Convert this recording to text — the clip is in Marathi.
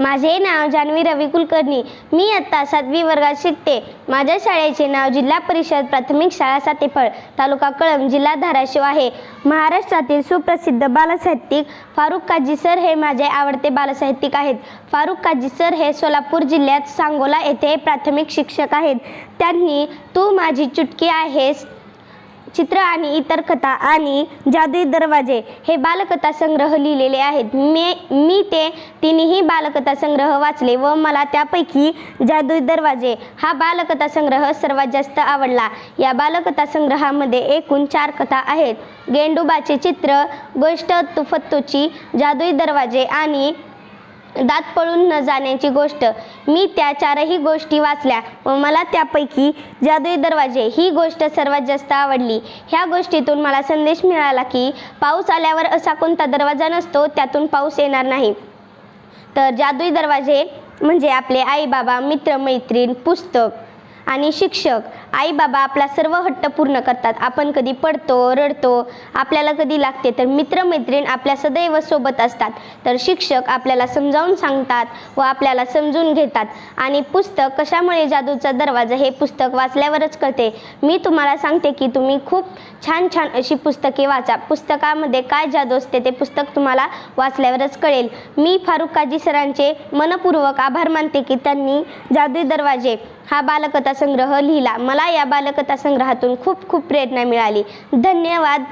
माझे नाव जान्हवी रवी कुलकर्णी. मी आत्ता सातवी वर्गात शिकते. माझ्या शाळेचे नाव जिल्हा परिषद प्राथमिक शाळा सातेफळ तालुका कळंब जिल्हा धाराशिव आहे. महाराष्ट्रातील सुप्रसिद्ध बालसाहित्यिक फारुख काजी सर हे माझे आवडते बालसाहित्यिक आहेत. फारुख काजी सर हे सोलापूर जिल्ह्यात सांगोला येथे प्राथमिक शिक्षक आहेत. त्यांनी तू माझी चुटकी आहेस चित्र आणि इतर कथा आणि जादुई दरवाजे हे बालकथा संग्रह लिहिलेले आहेत. मी मी ते तिन्ही बालकथा संग्रह वाचले व मला त्यापैकी जादुई दरवाजे हा बालकथा संग्रह सर्वात जास्त आवडला. या बालकथा संग्रहामध्ये एकूण चार कथा आहेत. गेंडुबाचे चित्र गोष्ट तुफत्तूची जादुई दरवाजे आणि दात पळून न जाण्याची गोष्ट. मी त्या चारही गोष्टी वाचल्या व मला त्यापैकी जादुई दरवाजे ही गोष्ट सर्वात जास्त आवडली. ह्या गोष्टीतून मला संदेश मिळाला की पाऊस आल्यावर असा कोणता दरवाजा नसतो त्यातून पाऊस येणार नाही. तर जादुई दरवाजे म्हणजे आपले आई बाबा मित्रमैत्रीण पुस्तक. आणि शिक्षक आई बाबा आपला सर्व हट्ट पूर्ण करतात. आपण कधी पडतो रडतो आपल्याला कधी लागते तर मित्रमैत्रीण आपल्या सदैव सोबत असतात. तर शिक्षक आपल्याला समजावून सांगतात व आपल्याला समजून घेतात. आणि पुस्तक कशामुळे जादूचा दरवाजा हे पुस्तक वाचल्यावरच कळते. मी तुम्हाला सांगते की तुम्ही खूप छान छान अशी पुस्तके वाचा. पुस्तकामध्ये काय जादू असते ते पुस्तक तुम्हाला वाचल्यावरच कळेल. मी फारुख काजी सरांचे मनपूर्वक आभार मानते की त्यांनी जादू दरवाजे हा बालकथा संग्रह लिहिला. मला या बालकथा संग्रहातून खूप खूप प्रेरणा मिळाली. धन्यवाद.